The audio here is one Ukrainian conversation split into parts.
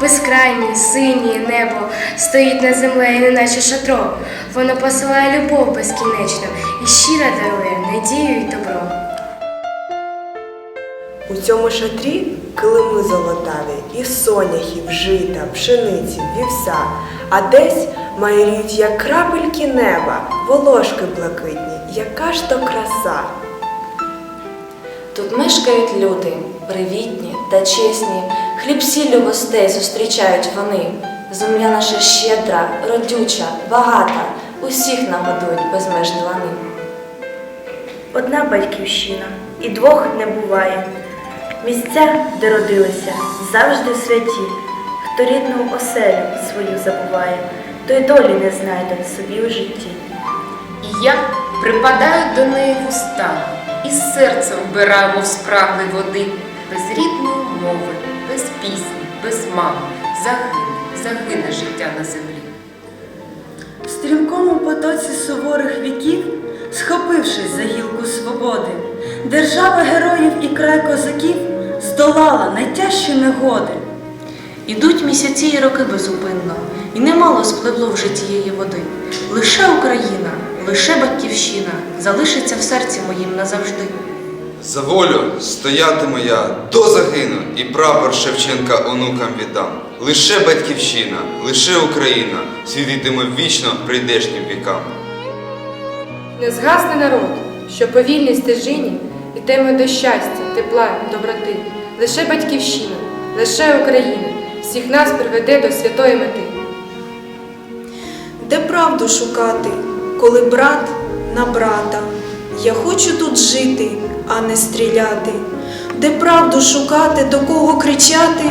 Безкрайнє, синє небо стоїть над землею, неначе шатро. Воно посилає любов безкінечну і щиро дарує надію й добро. У цьому шатрі килими золотаві, і соняхів, жита, пшениці, вівса, а десь майоріють, як крапельки неба, волошки блакитні, яка ж то краса. Тут мешкають люди, привітні та чесні, хліб сіллю гостей зустрічають вони. Земля наша щедра, родюча, багата, усіх нагодують безмежні лани. Одна батьківщина, і двох не буває. Місця, де родилися, завжди святі. Хто рідну оселю свою забуває, той долі не знайде собі у житті. І я припадаю до неї вуста, і серце вбираю, мов спраглий води, без рідної мови, без пісні, без мами, загине, загине життя на землі. В стрімкому потоці суворих віків, схопившись за гілку свободи, держава героїв і край козаків здолала найтяжчі негоди. Ідуть місяці і роки безупинно, і немало спливло в житті її води. Лише Україна, лише батьківщина залишиться в серці моїм назавжди. За волю стоятиму я до загину, і прапор Шевченка онукам віддам. Лише батьківщина, лише Україна світитиме вічно прийдешнім вікам. Не згасне народ, що по вільній стежині йтиме до щастя, тепла, доброти. Лише батьківщина, лише Україна всіх нас приведе до святої мети. Де правду шукати, коли брат на брата? Я хочу тут жити, а не стріляти. Де правду шукати, до кого кричати?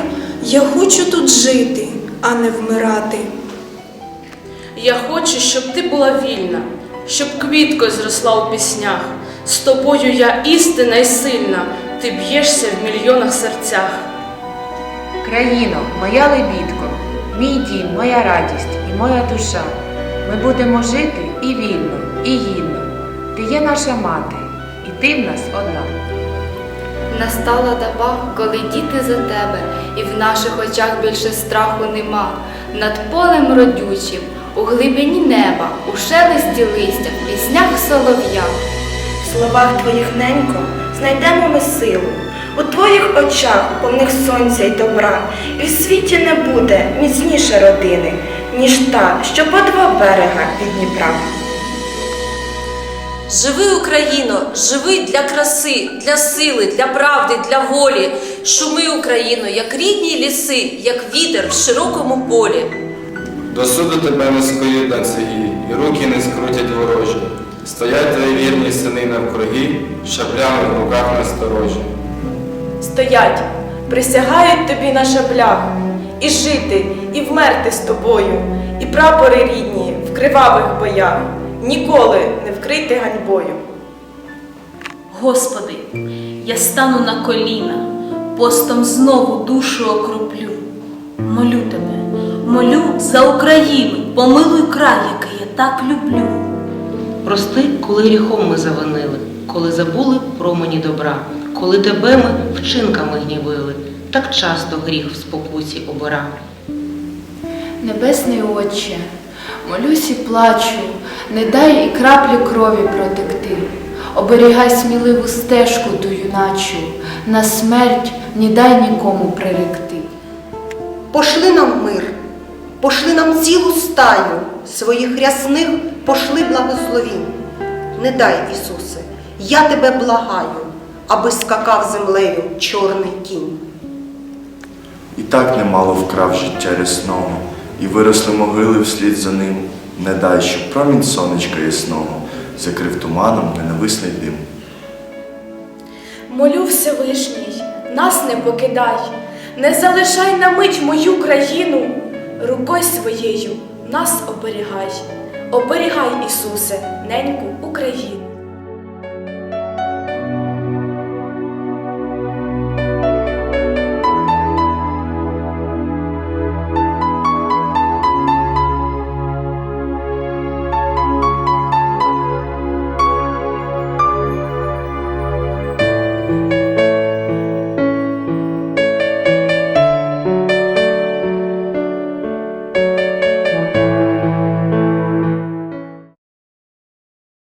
Я хочу тут жити, а не вмирати. Я хочу, щоб ти була вільна, щоб квіткою зросла у піснях. З тобою я істина й сильна, ти б'єшся в мільйонах серцях. Країно, моя лебідко, мій дім, моя радість і моя душа. Ми будемо жити і вільно, і гідно. Ти є наша мати, і ти в нас одна. Настала доба, коли діти за тебе, і в наших очах більше страху нема. Над полем родючим, у глибині неба, у шелесті листя, в піснях солов'я. В словах твоїх ненько знайдемо ми силу. У твоїх очах повних сонця й добра, і в світі не буде міцніше родини, ніж та, що по два берега від Дніпра. Живи, Україно, живи для краси, для сили, для правди, для волі. Шуми, Україно, як рідні ліси, як вітер в широкому полі. До суду тебе не скоють на цегі, і руки не скрутять ворожі. Стоять твої вірні сини навкруги, шаблями в руках насторожі. Стоять, присягають тобі на шаблях, і жити, і вмерти з тобою, і прапори рідні в кривавих боях, ніколи не вкрити ганьбою. Господи, я стану на коліна, постом знову душу окроплю. Молю тебе, молю за Україну, помилуй край, який я так люблю. Прости, коли гріхом ми завинили, коли забули промені добра, коли тебе ми вчинками гнівили, так часто гріх в спокусі обира. Небесний Отче, молюсь і плачу, не дай і краплі крові протекти. Оберігай сміливу стежку ту юначу, на смерть не дай нікому приректи. Пошли нам мир, пошли нам цілу стаю, своїх рясних пошли благословінь. Не дай, Ісусе, я тебе благаю, аби скакав землею чорний кінь. І так немало вкрав життя рясного, і виросли могили вслід за ним. Не дай, щоб промінь сонечка ясного закрив туманом ненависний дим. Молю Всевишній, нас не покидай, не залишай на мить мою країну, рукою своєю нас оберігай, оберігай, Ісусе, неньку Україну.